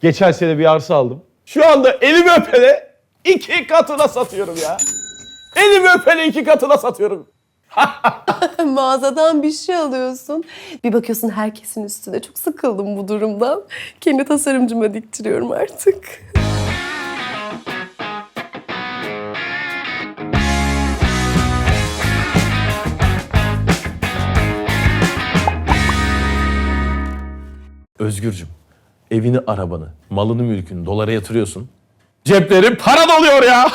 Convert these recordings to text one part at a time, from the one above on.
Geçen sene bir arsa aldım. Şu anda elimi öpene iki katına satıyorum ya. Elimi öpene iki katına satıyorum. Mağazadan bir şey alıyorsun. Bir bakıyorsun herkesin üstüne. Çok sıkıldım bu durumdan. Kendi tasarımcıma diktiriyorum artık. Özgürcüm, evini, arabanı, malını, mülkünü dolara yatırıyorsun. Ceplerin para doluyor ya.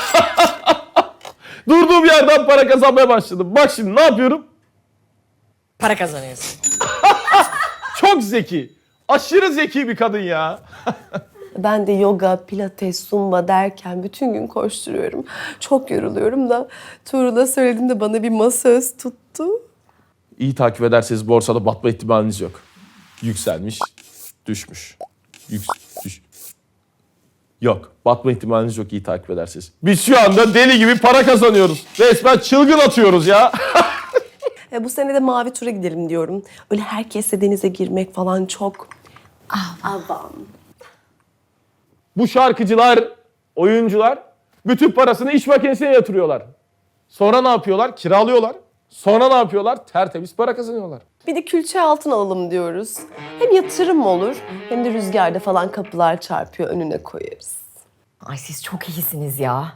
Durduğum yerden para kazanmaya başladım. Bak şimdi ne yapıyorum? Para kazanıyorsun. Çok zeki. Aşırı zeki bir kadın ya. Ben de yoga, pilates, zumba derken bütün gün koşturuyorum. Çok yoruluyorum da Tuğrul'a söyledim de bana bir masöz tuttu. İyi takip ederseniz borsada batma ihtimaliniz yok. Yükselmiş, düşmüş. Yok, batma ihtimaliniz yok iyi takip ederseniz. Biz şu anda deli gibi para kazanıyoruz. Resmen çılgın atıyoruz ya. E, bu sene de mavi tura gidelim diyorum. Öyle herkesle denize girmek falan çok... Avam. Bu şarkıcılar, oyuncular bütün parasını iş makinesine yatırıyorlar. Sonra ne yapıyorlar? Kiralıyorlar. Sonra ne yapıyorlar? Tertemiz para kazanıyorlar. Bir de külçe altın alalım diyoruz. Hem yatırım olur hem de rüzgarda falan kapılar çarpıyor önüne koyarız. Ay siz çok iyisiniz ya.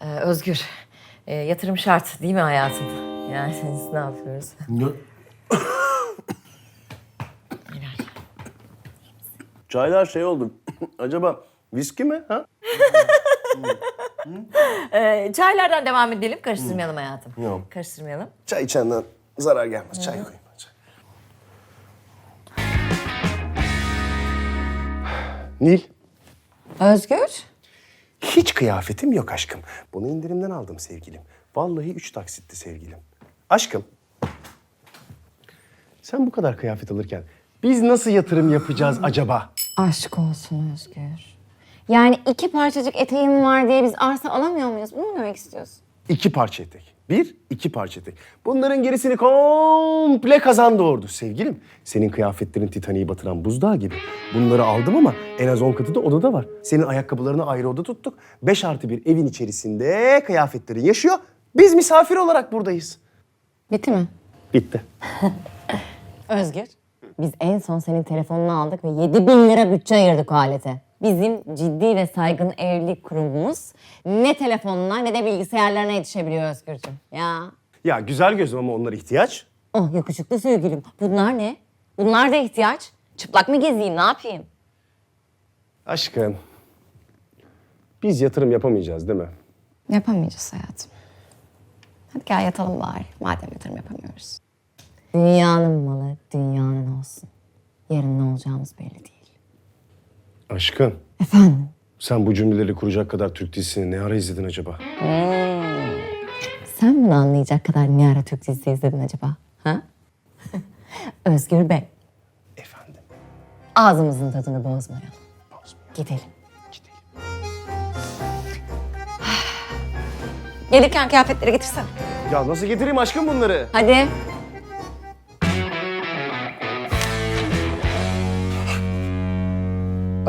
Ee, Özgür, e, yatırım şart değil mi hayatım? Yani siz ne yapıyoruz? Çaylar şey oldu. Acaba viski mi? Ha? Ee, çaylardan devam edelim. Karıştırmayalım hayatım. Yok. Karıştırmayalım. Çay içenden zarar gelmez. Çay koyayım. Çay. Nil, Özgür? hiç kıyafetim yok aşkım. Bunu indirimden aldım sevgilim. Vallahi üç taksitti sevgilim. Aşkım, sen bu kadar kıyafet alırken biz nasıl yatırım yapacağız acaba? Aşk olsun Özgür. Yani iki parçacık eteğim var diye biz arsa alamıyor muyuz? Bunu mu demek istiyorsun? İki parça etek. Bir, iki parça etek. Bunların gerisini komple kazan doğurdu sevgilim. Senin kıyafetlerin Titanic'i batıran buzdağı gibi. Bunları aldım ama en az on katı da odada var. Senin ayakkabılarını ayrı oda tuttuk. Beş artı bir evin içerisinde kıyafetlerin yaşıyor. Biz misafir olarak buradayız. Bitti mi? Bitti. Özgür. Biz en son senin telefonunu aldık ve 7 bin lira bütçe ayırdık o alete. Bizim ciddi ve saygın evlilik kurumumuz ne telefonuna ne de bilgisayarlarına yetişebiliyor Özgürcüğüm. Ya. Ya güzel gözüm ama onlar ihtiyaç. Oh yakışıklı sevgilim. Bunlar ne? Bunlar da ihtiyaç. Çıplak mı gezeyim ne yapayım? Aşkım. Biz yatırım yapamayacağız değil mi? Yapamayacağız hayatım. Hadi gel yatalım bari madem yatırım yapamıyoruz. Dünyanın malı dünyanın olsun. Yarın ne olacağımız belli değil. Aşkım. Efendim? Sen bu cümleleri kuracak kadar Türk dizisini ne ara izledin acaba? Sen bunu anlayacak kadar ne ara Türk dizisi izledin acaba? Ha? Özgür Bey, Efendim. ağzımızın tadını bozmayalım. Gidelim. Gelirken kıyafetleri getirsene. Ya nasıl getireyim aşkım bunları? Hadi.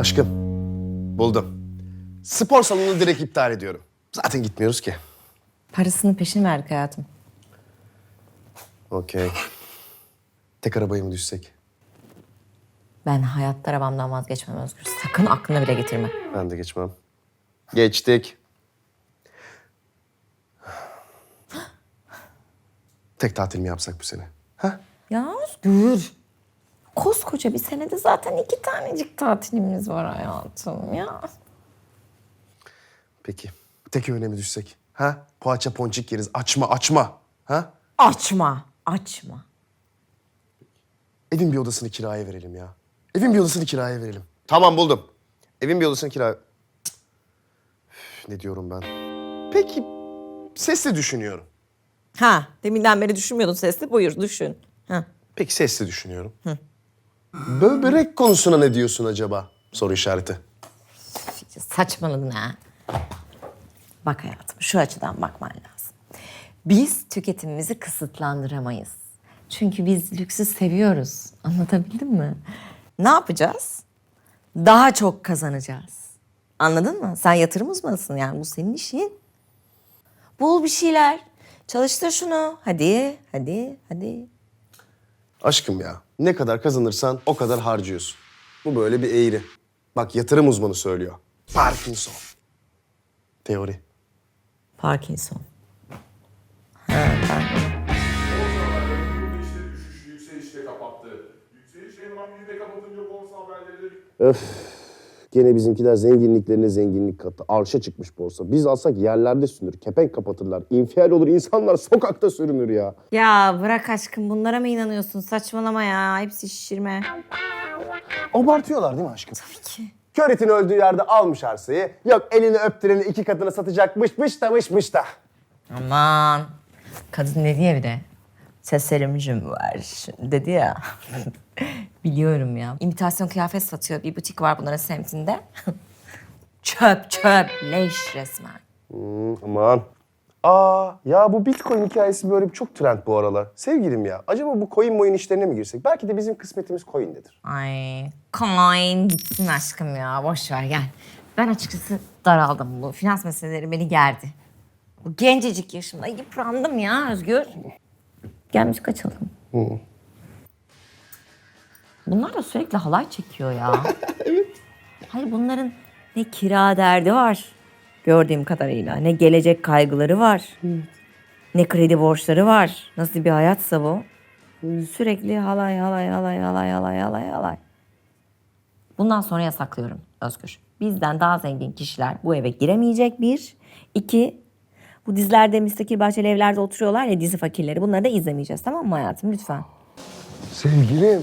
Aşkım, buldum. Spor salonunu direkt iptal ediyorum. Zaten gitmiyoruz ki. Parasını peşin verdik hayatım. Okey. Tek arabaya mı düşsek? Ben hayatta arabamdan vazgeçmem Özgür. Sakın aklına bile getirme. Ben de geçmem. Geçtik. Tek tatil mi yapsak bu sene? Ha? Ya Özgür. Koskoca bir senede zaten iki tanecik tatilimiz var hayatım ya. Peki. Tek öğüne mi düşsek? Ha? Poğaça ponçik yeriz. Açma açma. Ha? Açma, açma. Evin bir odasını kiraya verelim ya. Evin bir odasını kiraya verelim. Tamam buldum. Evin bir odasını kiraya... Cık. Üf, ne diyorum ben? Peki sesli düşünüyorum. Ha, deminden beri düşünmüyordun sesli. Buyur düşün. Ha. Peki sesli düşünüyorum. Böbrek konusuna ne diyorsun acaba? Soru işareti. Saçmaladın ha. Bak hayatım şu açıdan bakman lazım. Biz tüketimimizi kısıtlandıramayız. Çünkü biz lüksü seviyoruz. Anlatabildim mi? Ne yapacağız? daha çok kazanacağız. Anladın mı? Sen yatırım uzmanısın yani bu senin işin. Bul bir şeyler. Çalıştır şunu. Hadi, hadi, hadi. Aşkım ya ne kadar kazanırsan o kadar harcıyorsun. Bu böyle bir eğri. Bak yatırım uzmanı söylüyor. Parkinson. Teori. Parkinson. Yükselişte kapattı. Yükseliş hemen bir de kapatınca borsa haberleri Öf. Gene bizimkiler zenginliklerine zenginlik kattı. Arşa çıkmış borsa. Biz alsak yerlerde sürünür. Kepenk kapatırlar. İnfial olur. insanlar sokakta sürünür ya. Ya bırak aşkım bunlara mı inanıyorsun? Saçmalama ya. Hepsi şişirme. Abartıyorlar değil mi aşkım? Tabii ki. Köretin öldüğü yerde almış arsayı. Yok elini öptüreni iki katına satacakmışmış da mışmış da. Aman. Kadın dedi ya bir de. Tasarımcım var dedi ya. Biliyorum ya. İmitasyon kıyafet satıyor. Bir butik var bunların semtinde. çöp çöp leş resmen. Hmm, aman. Aa ya bu Bitcoin hikayesi böyle bir çok trend bu aralar. Sevgilim ya acaba bu coin moin işlerine mi girsek? Belki de bizim kısmetimiz coin'dedir. Ay coin gitsin aşkım ya. Boş ver gel. Ben açıkçası daraldım. Bu finans meseleleri beni gerdi. Bu gencecik yaşımda yıprandım ya Özgür. Gelmiş kaçalım. Bunlar da sürekli halay çekiyor ya. evet. Hayır bunların ne kira derdi var gördüğüm kadarıyla. Ne gelecek kaygıları var. Ne kredi borçları var. Nasıl bir hayatsa bu. Sürekli halay halay halay halay halay halay halay. Bundan sonra yasaklıyorum Özgür. Bizden daha zengin kişiler bu eve giremeyecek bir. İki, bu dizilerde müstakil bahçeli evlerde oturuyorlar ya dizi fakirleri. Bunları da izlemeyeceğiz tamam mı hayatım lütfen. Sevgilim.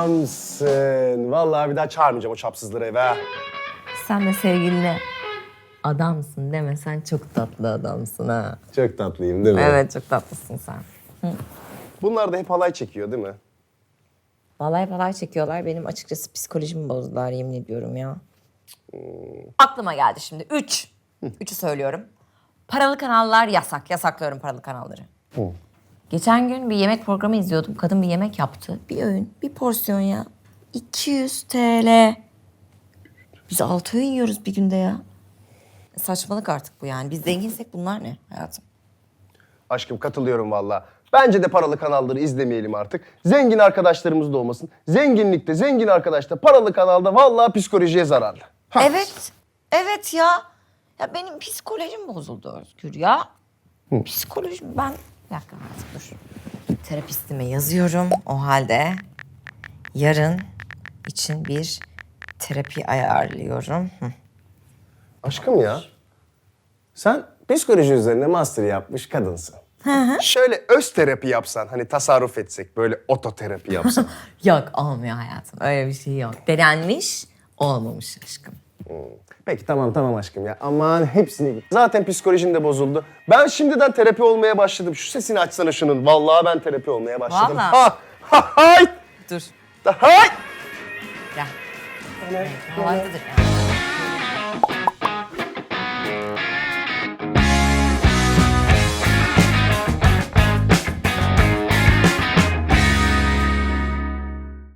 Adamsın. Vallahi bir daha çağırmayacağım o çapsızları eve. Sen de sevgiline adamsın deme sen çok tatlı adamsın ha. Çok tatlıyım değil mi? Evet çok tatlısın sen. Bunlar da hep halay çekiyor değil mi? Vallahi falay çekiyorlar. Benim açıkçası psikolojimi bozdular yemin ediyorum ya. Aklıma geldi şimdi. Üç. Üçü söylüyorum. Paralı kanallar yasak. Yasaklıyorum paralı kanalları. Geçen gün bir yemek programı izliyordum. Kadın bir yemek yaptı. Bir öğün, bir porsiyon ya. 200 TL. Biz altı öğün yiyoruz bir günde ya. Saçmalık artık bu yani. Biz zenginsek bunlar ne hayatım? Aşkım katılıyorum valla. Bence de paralı kanalları izlemeyelim artık. Zengin arkadaşlarımız da olmasın. Zenginlikte, zengin arkadaşta, paralı kanalda vallahi psikolojiye zararlı. Evet. Evet ya. Ya benim psikolojim bozuldu Özgür ya. Psikolojim ben... Bir dakika artık dur. Terapistime yazıyorum. O halde yarın için bir terapi ayarlıyorum. Hı. Aşkım ya. Sen psikoloji üzerine master yapmış kadınsın. Şöyle öz terapi yapsan, hani tasarruf etsek, böyle ototerapi yapsan. Yok olmuyor hayatım. Öyle bir şey yok. Denenmiş olmamış aşkım. Peki tamam tamam aşkım ya. Aman hepsini... Zaten psikolojin de bozuldu. Ben şimdiden terapi olmaya başladım. Şu sesini açsana şunun. Vallahi ben terapi olmaya başladım. Vallahi. Ha, ha, hay, Dur. da, hay. Evet, kolaylıdır yani.